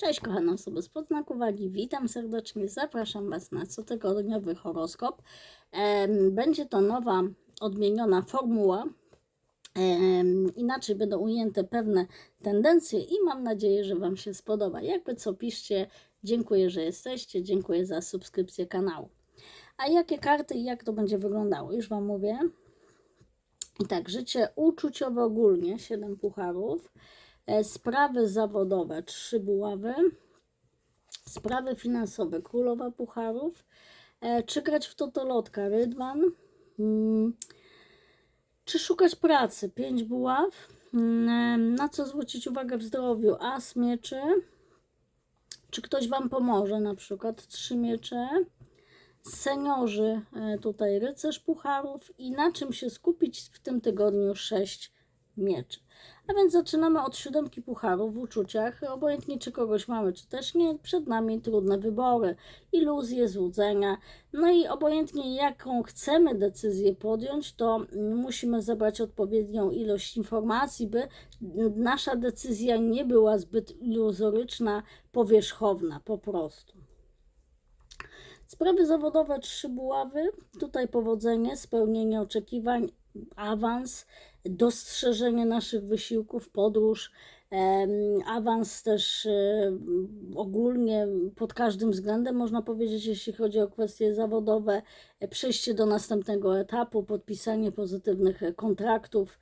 Cześć kochane osoby z podznaku wagi, witam serdecznie, zapraszam Was na cotygodniowy horoskop. Będzie to nowa, odmieniona formuła, inaczej będą ujęte pewne tendencje i mam nadzieję, że Wam się spodoba. Jakby co piszcie, dziękuję, że jesteście, dziękuję za subskrypcję kanału. A jakie karty i jak to będzie wyglądało? Już Wam mówię. I tak, życie uczuciowe ogólnie, 7 pucharów. E, Sprawy zawodowe, 3 buławy. Sprawy finansowe, królowa pucharów. E, Czy grać w totolotka, rydwan. Mm, Czy szukać pracy, 5 buław. Mm, Na co zwrócić uwagę w zdrowiu, as mieczy. Czy ktoś Wam pomoże, na przykład trzy miecze. Seniorzy, e, tutaj rycerz pucharów i na czym się skupić w tym tygodniu sześć mieczy. A więc zaczynamy od siódemki pucharów w uczuciach. Obojętnie czy kogoś mamy, czy też nie, przed nami trudne wybory, iluzje, złudzenia. No i obojętnie jaką chcemy decyzję podjąć, to musimy zebrać odpowiednią ilość informacji, by nasza decyzja nie była zbyt iluzoryczna, powierzchowna po prostu. Sprawy zawodowe trzy buławy. Tutaj powodzenie, spełnienie oczekiwań, awans, dostrzeżenie naszych wysiłków, podróż, awans też e, ogólnie pod każdym względem, można powiedzieć, jeśli chodzi o kwestie zawodowe, e, przejście do następnego etapu, podpisanie pozytywnych e, kontraktów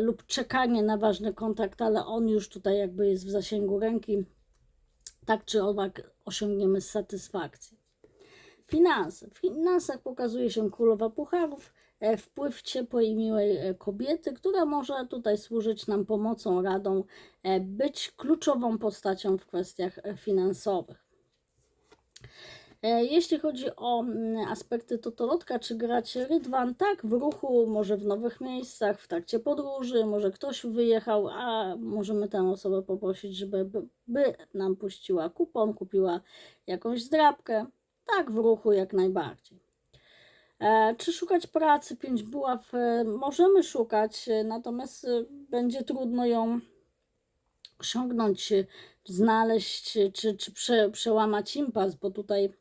lub czekanie na ważny kontrakt, ale on już tutaj jakby jest w zasięgu ręki. Tak czy owak osiągniemy satysfakcję. Finanse. W finansach pokazuje się królowa pucharów, wpływ ciepłej i miłej e, kobiety, która może tutaj służyć nam pomocą, radą, e, być kluczową postacią w kwestiach e, finansowych. E, Jeśli chodzi o aspekty totolotka, czy grać rydwan, tak, w ruchu, może w nowych miejscach, w trakcie podróży, może ktoś wyjechał, a możemy tę osobę poprosić, żeby by, by nam puściła kupon, kupiła jakąś zdrabkę. Tak, w ruchu jak najbardziej. E, czy szukać pracy? Pięć buław e, możemy szukać, e, natomiast będzie trudno ją osiągnąć, znaleźć, czy, czy prze, przełamać impas, bo tutaj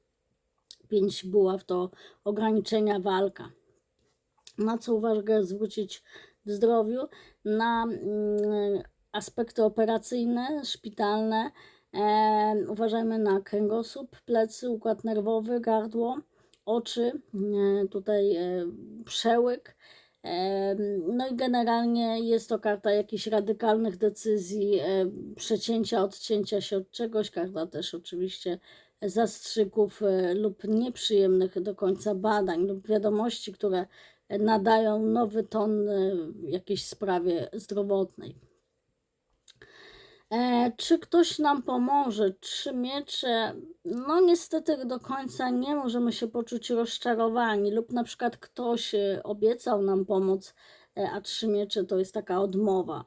pięć buław to ograniczenia walka. Na co uwagę zwrócić w zdrowiu? Na mm, aspekty operacyjne, szpitalne. Uważajmy na kręgosłup, plecy, układ nerwowy, gardło, oczy, e, tutaj e, przełyk. E, No i generalnie jest to karta jakichś radykalnych decyzji, przecięcia, odcięcia się od czegoś. Karta też oczywiście zastrzyków lub nieprzyjemnych do końca badań lub wiadomości, które nadają nowy ton jakiejś sprawie zdrowotnej. E, czy ktoś nam pomoże? Trzy miecze. No niestety do końca nie możemy się poczuć rozczarowani lub na przykład ktoś e, obiecał nam pomoc, e, a trzy miecze to jest taka odmowa,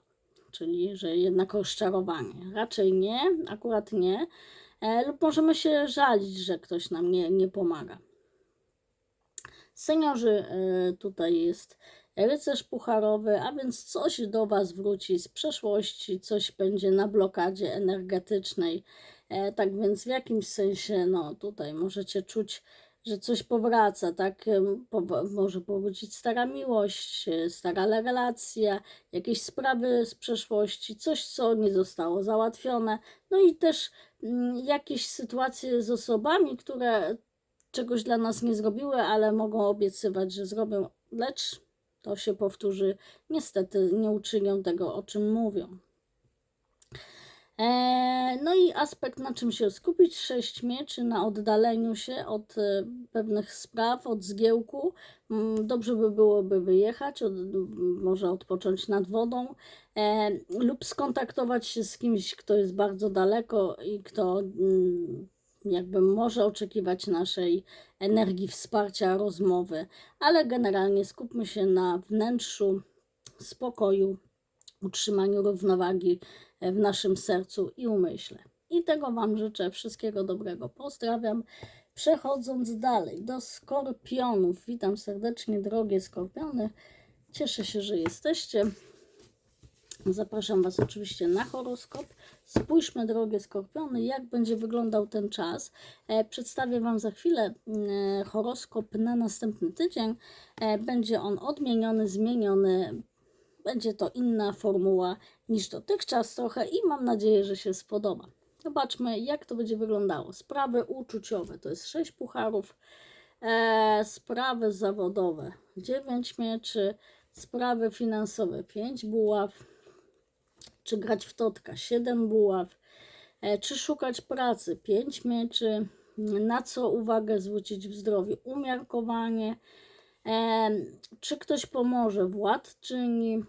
czyli że jednak rozczarowanie. Raczej nie, akurat nie. E, lub możemy się żalić, że ktoś nam nie, nie pomaga. Seniorzy, e, tutaj jest rycerz pucharowy, a więc coś do Was wróci z przeszłości, coś będzie na blokadzie energetycznej. E, tak więc w jakimś sensie, no tutaj możecie czuć, że coś powraca, tak? Powo- może powrócić stara miłość, e, stara relacja, jakieś sprawy z przeszłości, coś, co nie zostało załatwione. No i też mm, jakieś sytuacje z osobami, które czegoś dla nas nie zrobiły, ale mogą obiecywać, że zrobią, lecz to się powtórzy. Niestety nie uczynią tego, o czym mówią. E, No i aspekt, na czym się skupić, sześć mieczy, na oddaleniu się od e, pewnych spraw, od zgiełku. Mm, Dobrze by byłoby wyjechać, od, może odpocząć nad wodą e, lub skontaktować się z kimś, kto jest bardzo daleko i kto mm, jakby może oczekiwać naszej energii, wsparcia, rozmowy, ale generalnie skupmy się na wnętrzu, spokoju, utrzymaniu równowagi w naszym sercu i umyśle. I tego Wam życzę. Wszystkiego dobrego. Pozdrawiam. Przechodząc dalej do skorpionów. Witam serdecznie, drogie skorpiony. Cieszę się, że jesteście. Zapraszam Was oczywiście na horoskop. Spójrzmy, drogie skorpiony, jak będzie wyglądał ten czas. E, przedstawię Wam za chwilę e, horoskop na następny tydzień. E, będzie on odmieniony, zmieniony. Będzie to inna formuła niż dotychczas trochę i mam nadzieję, że się spodoba. Zobaczmy, jak to będzie wyglądało. Sprawy uczuciowe to jest 6 pucharów. Sprawy zawodowe 9 mieczy. Sprawy finansowe 5 buław czy grać w totka, 7 buław, e, czy szukać pracy, 5 mieczy, na co uwagę zwrócić w zdrowiu, umiarkowanie, e, czy ktoś pomoże, władczyni,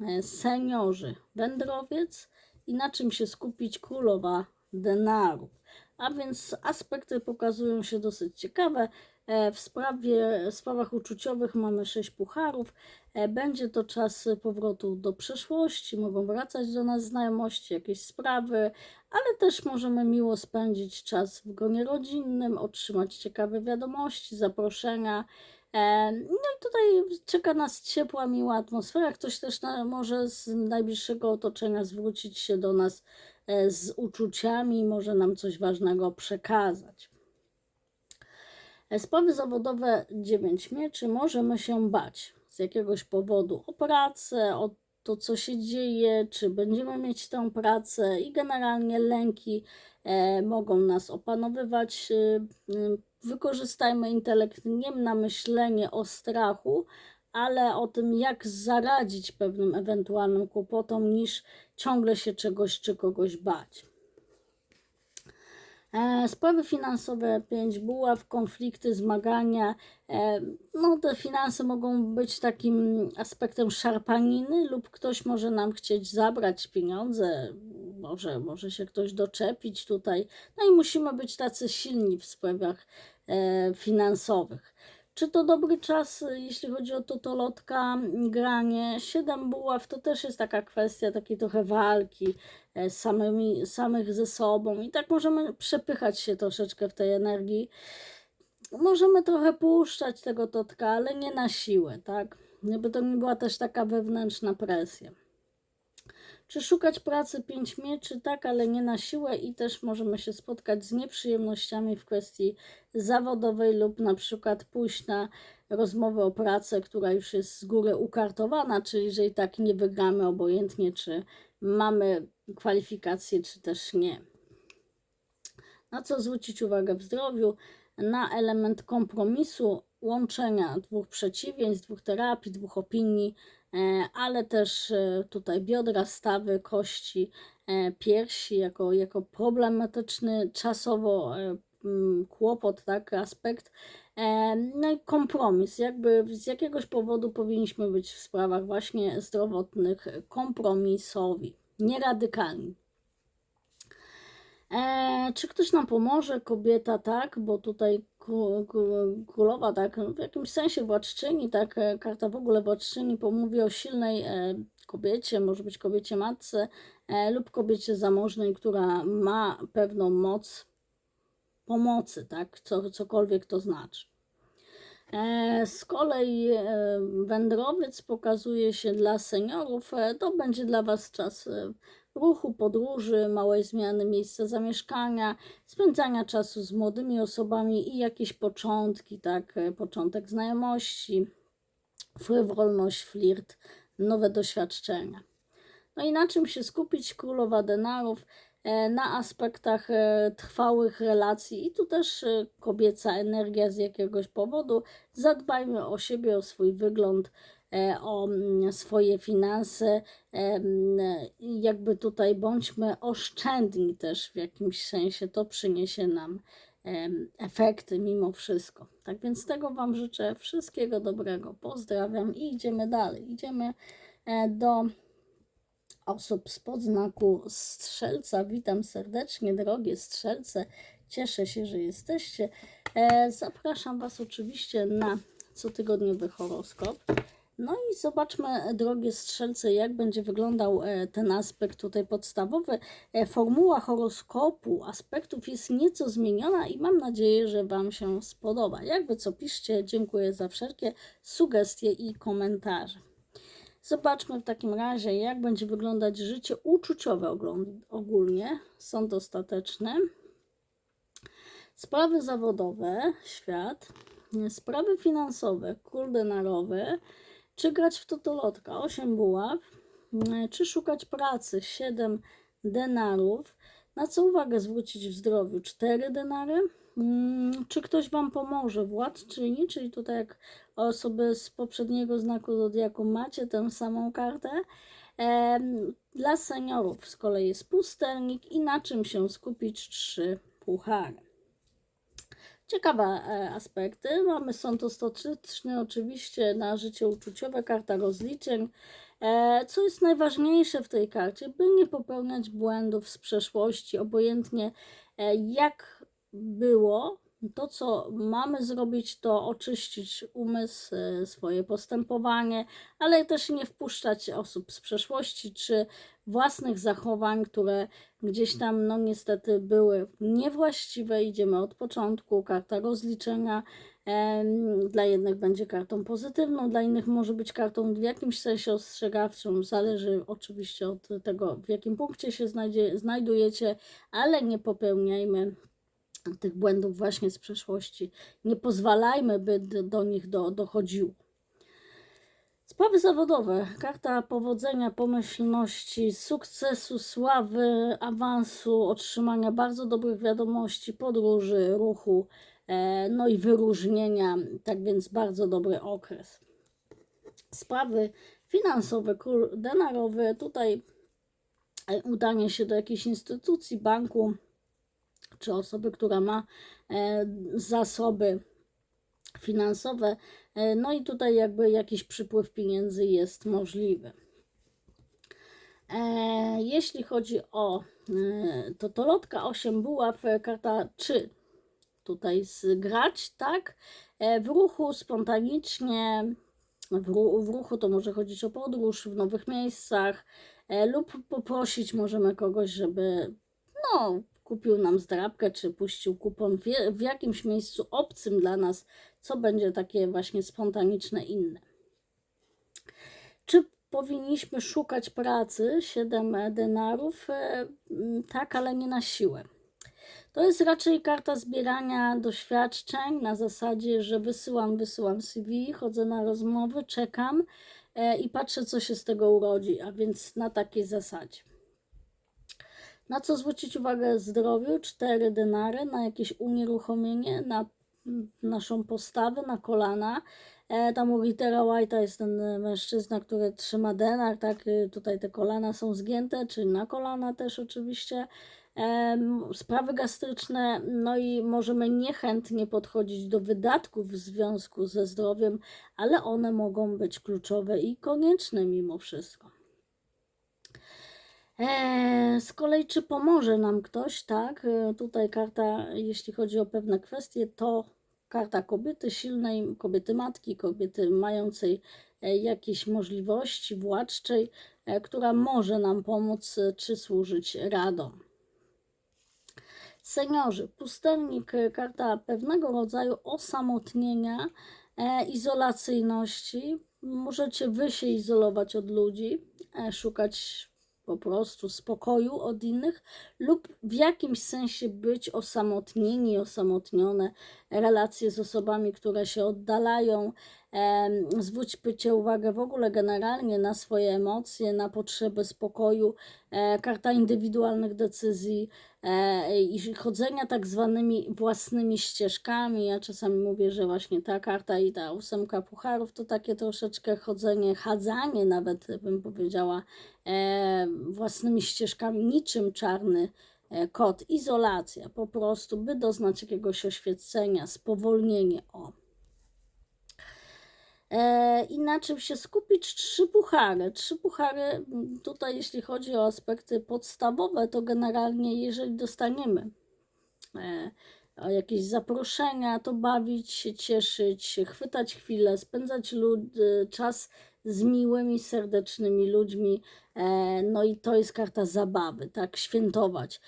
e, seniorzy, wędrowiec. I na czym się skupić, królowa denarów. A więc aspekty pokazują się dosyć ciekawe. E, W sprawie, sprawach uczuciowych mamy sześć pucharów. E, Będzie to czas powrotu do przeszłości, mogą wracać do nas znajomości, jakieś sprawy, ale też możemy miło spędzić czas w gronie rodzinnym, otrzymać ciekawe wiadomości, zaproszenia. E, No i tutaj czeka nas ciepła, miła atmosfera. Ktoś też może z najbliższego otoczenia zwrócić się do nas z uczuciami, może nam coś ważnego przekazać. E, Sprawy zawodowe 9 mieczy możemy się bać z jakiegoś powodu o pracę, o to, co się dzieje, czy będziemy mieć tę pracę i generalnie lęki e, mogą nas opanowywać. E, m, wykorzystajmy intelekt nie na myślenie o strachu, ale o tym, jak zaradzić pewnym ewentualnym kłopotom, niż ciągle się czegoś czy kogoś bać. E, Sprawy finansowe 5 buław, konflikty, zmagania. E, No, te finanse mogą być takim aspektem szarpaniny, lub ktoś może nam chcieć zabrać pieniądze, może, może się ktoś doczepić tutaj. No i musimy być tacy silni w sprawach e, finansowych. Czy to dobry czas, y, jeśli chodzi o totolotka, granie? Siedem buław to też jest taka kwestia takiej trochę walki e, z samymi, samych ze sobą i tak możemy przepychać się troszeczkę w tej energii. Możemy trochę puszczać tego totka, ale nie na siłę, tak? Żeby to nie była też taka wewnętrzna presja. Czy szukać pracy pięć mieczy? Tak, ale nie na siłę i też możemy się spotkać z nieprzyjemnościami w kwestii zawodowej lub na przykład pójść na rozmowę o pracę, która już jest z góry ukartowana, czyli że i tak nie wygramy obojętnie, czy mamy kwalifikacje, czy też nie. Na co zwrócić uwagę w zdrowiu? Na element kompromisu, łączenia dwóch przeciwieństw, dwóch terapii, dwóch opinii, ale też e, tutaj biodra, stawy, kości, e, piersi jako, jako problematyczny czasowo e, kłopot, tak, aspekt. E, No i kompromis, jakby z jakiegoś powodu powinniśmy być w sprawach właśnie zdrowotnych kompromisowi, nie radykalni. E, czy ktoś nam pomoże? Kobieta, tak, bo tutaj kró- kró- królowa, tak, w jakimś sensie władczyni, tak, e, karta w ogóle władczyni pomówi o silnej e, kobiecie, może być kobiecie matce e, lub kobiecie zamożnej, która ma pewną moc pomocy, tak, co, cokolwiek to znaczy. E, Z kolei e, wędrowiec pokazuje się dla seniorów. E, To będzie dla Was czas e, ruchu, podróży, małej zmiany miejsca zamieszkania, spędzania czasu z młodymi osobami i jakieś początki, tak, e, początek znajomości, frywolność, flirt, nowe doświadczenia. No i na czym się skupić? Królowa denarów na aspektach e, trwałych relacji i tu też e, kobieca energia z jakiegoś powodu. Zadbajmy o siebie, o swój wygląd, e, o mm, swoje finanse. e, mm, Jakby tutaj bądźmy oszczędni też w jakimś sensie. To przyniesie nam efekty mimo wszystko. Tak więc tego Wam życzę wszystkiego dobrego. Pozdrawiam i idziemy dalej. Idziemy e, do osób spod znaku strzelca. Witam serdecznie, drogie strzelce. Cieszę się, że jesteście. E, zapraszam Was oczywiście na cotygodniowy horoskop. No i zobaczmy, drogie strzelce, jak będzie wyglądał e, ten aspekt tutaj podstawowy. E, Formuła horoskopu aspektów jest nieco zmieniona i mam nadzieję, że Wam się spodoba. Jakby co piszcie, dziękuję za wszelkie sugestie i komentarze. Zobaczmy w takim razie, jak będzie wyglądać życie uczuciowe ogólnie, sąd ostateczny. Sprawy zawodowe, świat, sprawy finansowe, król denarowy, czy grać w totolotka, 8 buław, czy szukać pracy, 7 denarów, na co uwagę zwrócić w zdrowiu, 4 denary, czy ktoś Wam pomoże, władczyni, czyli tutaj jak osoby z poprzedniego znaku zodiaku macie tę samą kartę, Dla seniorów z kolei jest pustelnik i na czym się skupić trzy puchary. Ciekawe e, aspekty. Mamy sąd ostateczny oczywiście na życie uczuciowe, karta rozliczeń. E, Co jest najważniejsze w tej karcie, by nie popełniać błędów z przeszłości, obojętnie e, jak było, to, co mamy zrobić, to oczyścić umysł, e, swoje postępowanie, ale też nie wpuszczać osób z przeszłości czy własnych zachowań, które gdzieś tam, no niestety, były niewłaściwe. Idziemy od początku. Karta rozliczenia dla jednych będzie kartą pozytywną, dla innych może być kartą w jakimś sensie ostrzegawczą. Zależy oczywiście od tego, w jakim punkcie się znajdzie, znajdujecie, ale nie popełniajmy tych błędów właśnie z przeszłości. Nie pozwalajmy, by do, nich do, dochodziło. Sprawy zawodowe. Karta powodzenia, pomyślności, sukcesu, sławy, awansu, otrzymania bardzo dobrych wiadomości, podróży, ruchu, e, no i wyróżnienia. Tak więc bardzo dobry okres. Sprawy finansowe, król denarowy. Tutaj e, udanie się do jakiejś instytucji, banku, czy osoby, która ma e, zasoby finansowe. E, No i tutaj jakby jakiś przypływ pieniędzy jest możliwy. E, Jeśli chodzi o totolotka 8 buław, e, karta 3 tutaj zgrać, tak? W ruchu spontanicznie, w, ru, w ruchu to może chodzić o podróż w nowych miejscach lub poprosić możemy kogoś, żeby no, kupił nam zdrabkę, czy puścił kupon w, jakimś miejscu obcym dla nas, co będzie takie właśnie spontaniczne, inne. Czy powinniśmy szukać pracy? 7 denarów, e, mm, tak, ale nie na siłę. To jest raczej karta zbierania doświadczeń na zasadzie, że wysyłam, wysyłam CV, chodzę na rozmowy, czekam e, i patrzę, co się z tego urodzi, a więc na takiej zasadzie. Na co zwrócić uwagę zdrowiu? Cztery denary, na jakieś unieruchomienie, na naszą postawę, na kolana. E, tam u Ritera White'a jest ten e, mężczyzna, który trzyma denar, tak, y, tutaj te kolana są zgięte, czyli na kolana też oczywiście. Em, Sprawy gastryczne, no i możemy niechętnie podchodzić do wydatków w związku ze zdrowiem, ale one mogą być kluczowe i konieczne mimo wszystko. Eee, z kolei, czy pomoże nam ktoś, tak? E, Tutaj karta, jeśli chodzi o pewne kwestie, to karta kobiety silnej, kobiety matki, kobiety mającej e, jakieś możliwości władczej, e, która może nam pomóc czy służyć radą. Seniorzy, pustelnik, karta pewnego rodzaju osamotnienia, izolacyjności. Możecie wy się izolować od ludzi, szukać po prostu spokoju od innych lub w jakimś sensie być osamotnieni, osamotnione, relacje z osobami, które się oddalają. Zwróćcie uwagę w ogóle generalnie na swoje emocje, na potrzeby spokoju, e, karta indywidualnych decyzji e, i chodzenia tak zwanymi własnymi ścieżkami. Ja czasami mówię, że właśnie ta karta i ta ósemka pucharów to takie troszeczkę chodzenie, chadzanie nawet bym powiedziała, e, własnymi ścieżkami, niczym czarny kot, izolacja po prostu, by doznać jakiegoś oświecenia, spowolnienie, o. E, I na czym się skupić? Trzy puchary. Trzy puchary, m, tutaj jeśli chodzi o aspekty podstawowe, to generalnie jeżeli dostaniemy e, jakieś zaproszenia, to bawić się, cieszyć chwytać chwilę, spędzać lud, e, czas z miłymi, serdecznymi ludźmi. No i to jest karta zabawy, tak? Świętować.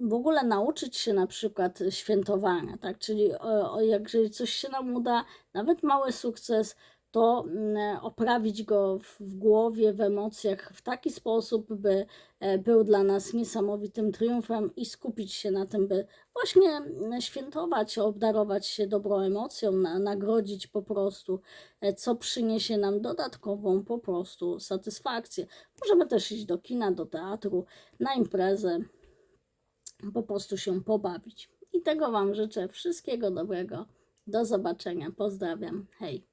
E, w ogóle nauczyć się na przykład świętowania, tak? Czyli o, o, jak coś się nam uda, nawet mały sukces, to mm, oprawić go w, głowie, w emocjach w taki sposób, by e, był dla nas niesamowitym triumfem i skupić się na tym, by właśnie mm, świętować, obdarować się dobrą emocją, na, nagrodzić po prostu, e, co przyniesie nam dodatkową po prostu satysfakcję. Możemy też iść do kina, do teatru, na imprezę, po prostu się pobawić. I tego Wam życzę. Wszystkiego dobrego. Do zobaczenia. Pozdrawiam. Hej.